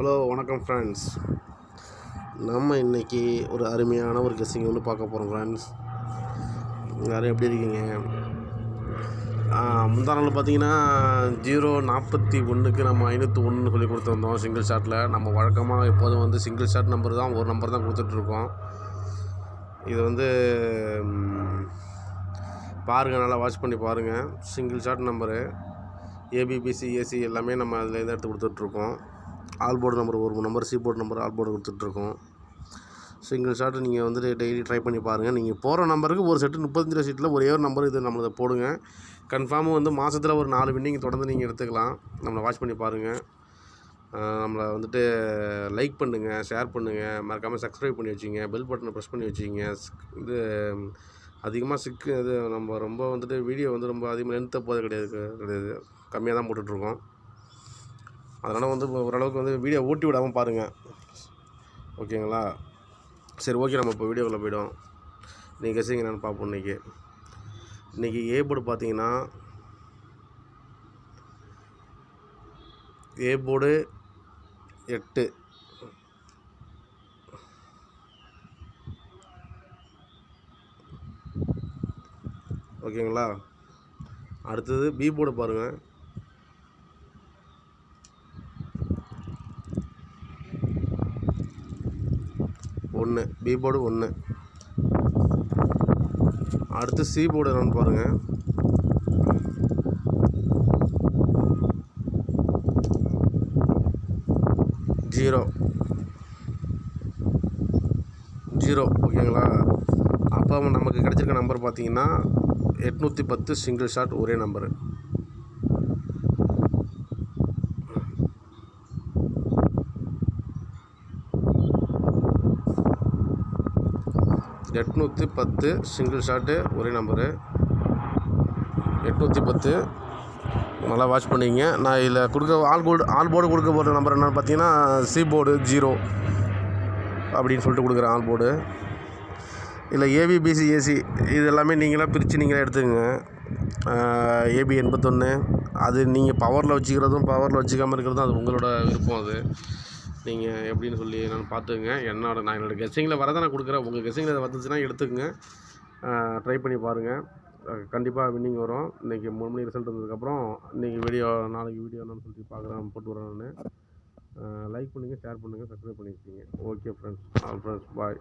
Hello வணக்கம் friends நம்ம இன்றைக்கி ஒரு அருமையான ஒரு கெஸ்ஸிங் வந்து பார்க்க போகிறோம் ஃப்ரெண்ட்ஸ் எல்லோரும் எப்படி இருக்கீங்க? முந்தா நாள் பார்த்தீங்கன்னா ஜீரோ நாற்பத்தி ஒன்றுக்கு நம்ம ஐநூற்றி ஒன்று சொல்லி கொடுத்துருந்தோம் சிங்கிள் ஷாட்டில் நம்ம வழக்கமாக எப்போதும் வந்து சிங்கிள் ஷாட் நம்பர் தான் ஒரு நம்பர் தான் கொடுத்துட்ருக்கோம் இது வந்து பாருங்கள் நல்லா வாட்ச் பண்ணி பாருங்கள் single shot number ABBC AC எல்லாமே நம்ம அதுலேருந்து எடுத்து கொடுத்துட்ருக்கோம் ஆல் போர்டு நம்பர் ஒரு number C board number all board கொடுத்துட்ருக்கோம். சிங்கிள் ஷாட்டு நீங்கள் வந்துட்டு டெய்லி ட்ரை பண்ணி பாருங்கள் நீங்கள் போகிற நம்பருக்கு ஒரு செட்டு முப்பத்தஞ்சு ரூபா சீட்டில் ஒரே ஒரு நம்பர் இது நம்மளை போடுங்க. கன்ஃபார்மாக வந்து மாதத்தில் ஒரு நாலு வின்னிங் தொடர்ந்து நீங்கள் எடுத்துக்கலாம். நம்மளை வாட்ச் பண்ணி பாருங்கள் நம்மளை வந்துட்டு லைக் பண்ணுங்கள் ஷேர் பண்ணுங்கள் மறக்காமல் சப்ஸ்கிரைப் பண்ணி வச்சிங்க. பெல் பட்டனை ப்ரெஸ் பண்ணி வச்சிங்க. இது அதிகமாக சிக்கு இது நம்ம ரொம்ப வந்துட்டு வீடியோ வந்து ரொம்ப அதிகமாக லென்த்தை போகிறது கிடையாது கிடையாது. கம்மியாக தான் போட்டுட்ருக்கோம். அதனால் வந்து ஓரளவுக்கு வந்து வீடியோ ஓட்டி விடாமல் பாருங்கள் ஓகேங்களா? சரி ஓகே நம்ம இப்போ வீடியோக்குள்ளே போய்டும் நீங்கள் கசிங்க என்னென்னு பார்ப்போம் இன்றைக்கி இன்றைக்கி ஏ போர்டு பார்த்தீங்கன்னா ஏ போர்டு எட்டு. ஓகேங்களா? அடுத்தது பி போர்டு பாருங்கள் ஒன்று பி போர்டு ஒன்று. அடுத்து சி போர்டு என்னென்னு பாருங்கள் ஜீரோ. ஜீரோ ஓகேங்களா? அப்போ நமக்கு கிடச்சிருக்க நம்பர் பார்த்தீங்கன்னா எட்நூற்றி பத்து சிங்கிள் ஷாட் ஒரே நம்பரு எட்நூற்றி பத்து சிங்கிள் ஷாட்டு ஒரே நம்பரு எட்நூற்றி பத்து. நல்லா வாட்ச் பண்ணிங்க. நான் இதில் கொடுக்க ஆல் போர்டு ஆல் போர்டு கொடுக்க போகிற நம்பர் என்னென்னு பார்த்தீங்கன்னா சி போர்டு ஜீரோ அப்படின்னு சொல்லிட்டு கொடுக்குறேன் ஆல் போர்டு இல்லை ஏபிபிசி ஏசி இது எல்லாமே நீங்களாக பிரித்து நீங்களே எடுத்துக்கங்க. ஏபி எண்பத்தொன்று அது நீங்கள் பவரில் வச்சுக்கிறதும் பவரில் வச்சுக்காமல் இருக்கிறதும் அது உங்களோட விருப்பம் அது. நீங்கள் எப்படின்னு சொல்லி என்னென்னு பார்த்துக்குங்க. என்னோட நான் என்னோடய கெஸ்ஸிங்கில் வரதை நான் கொடுக்குறேன். உங்கள் கெஸ்ஸிங்கில் அதை வந்துச்சுன்னா எடுத்துக்கங்க. ட்ரை பண்ணி பாருங்கள் கண்டிப்பாக வின்னிங் வரும். இன்றைக்கி மூணு மணி ரிசல்ட் வந்ததுக்கப்புறம் இன்றைக்கி வீடியோ நாளைக்கு வீடியோ என்னன்னு சொல்லி பார்க்குறேன் போட்டு வரேன் நான். லைக் பண்ணுங்கள் ஷேர் பண்ணுங்கள் சப்ஸ்கிரைப் பண்ணிக்கோங்க. Okay friends all friends bye